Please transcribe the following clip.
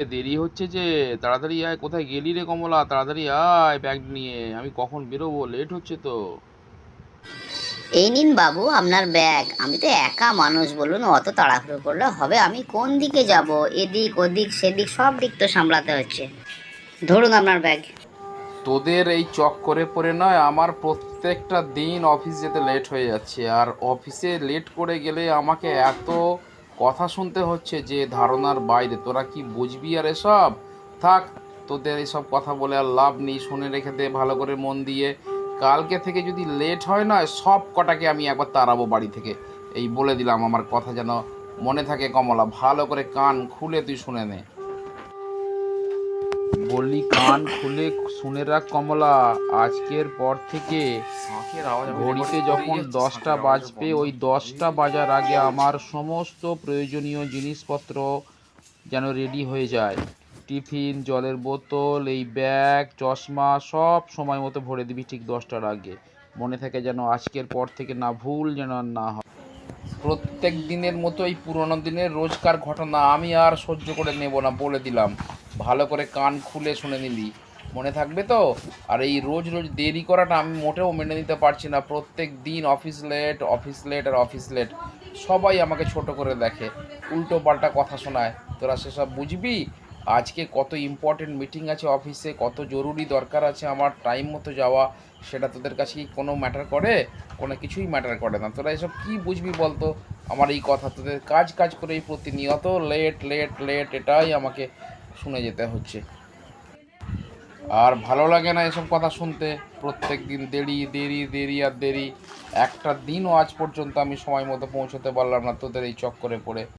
দেরি হচ্ছে যে তাড়াতাড়ি আয় কোথায় গেলি রে কমলা? তাড়াতাড়ি আয় ব্যাগ নিয়ে আমি কখন বেরোবো? লেট হচ্ছে তো। এই নিন বাবু আপনার ব্যাগ আমি তো একা মানুষ বলুন অত তাড়াহুড়ো করলে হবে। আমি কোন দিকে যাব? এদিক ওদিক সেদিক সব দিক তো সামলাতে হচ্ছে। ধরুন আপনার ব্যাগ তোদের এই চক্করে পড়ে নয় আমার প্রত্যেকটা দিন অফিস যেতে লেট হয়ে যাচ্ছে। আর অফিসে লেট করে গেলে আমাকে এত কথা শুনতে হচ্ছে যে ধারণার বাইরে। তোরা কি বুঝবি আর এসব? থাক, তোদের এসব কথা বলে আর লাভ নেই। শুনে রেখে দে, ভালো করে মন দিয়ে। কালকে থেকে যদি লেট হয় না, সব কটাকে আমি একবার তাড়াবো বাড়ি থেকে। এই বলে দিলাম, আমার কথা যেন মনে থাকে কমলা। ভালো করে কান খুলে তুই শুনে নে। বললি কান খুলে শুনে রাখ কমলা। আজকের পর থেকে ঘড়িতে যখন দশটা বাজবে ওই দশটা বাজার আগে আমার সমস্ত প্রয়োজনীয় জিনিসপত্র যেন রেডি হয়ে যায়। টিফিন জলের বোতল এই ব্যাগ চশমা সব সময় মতো ভরে দিবি ঠিক দশটার আগে। মনে থাকে যেন আজকের পর থেকে না ভুল যেন আর না হয়। প্রত্যেক দিনের মতো এই পুরোনো দিনের রোজকার ঘটনা আমি আর সহ্য করে নেব না বলে দিলাম। ভালো করে কান খুলে শুনে নিলি। মনে থাকবে তো? আর এই রোজ রোজ দেরি করাটা আমি মোটেও মেনে নিতে পারছি না। প্রত্যেক দিন অফিস লেট অফিস লেট আর অফিস লেট। সবাই আমাকে ছোট করে দেখে, উল্টো পাল্টা কথা শোনায়। তোরা সেসব বুঝবি? আজকে কত ইম্পর্টেন্ট মিটিং আছে অফিসে, কত জরুরি দরকার আছে আমার টাইম মতো যাওয়া, সেটা তোদের কাছে কি কোনো ম্যাটার করে? কোনো কিছুই ম্যাটার করে না। তোরা এসব কি বুঝবি বলতো? আমার এই কথা তোদের কাজ কাজ করে এই প্রতিনিয়ত লেট লেট লেট, এটাই আমাকে শুনে যেতে হচ্ছে। আর ভালো লাগে না এসব কথা শুনতে। প্রত্যেক দিন দেরি দেরি দেরি আর দেরি। একটা দিনও আজ পর্যন্ত আমি সময় মতো পৌঁছতে পারলাম না। তোদের এই চক্করে পড়ে।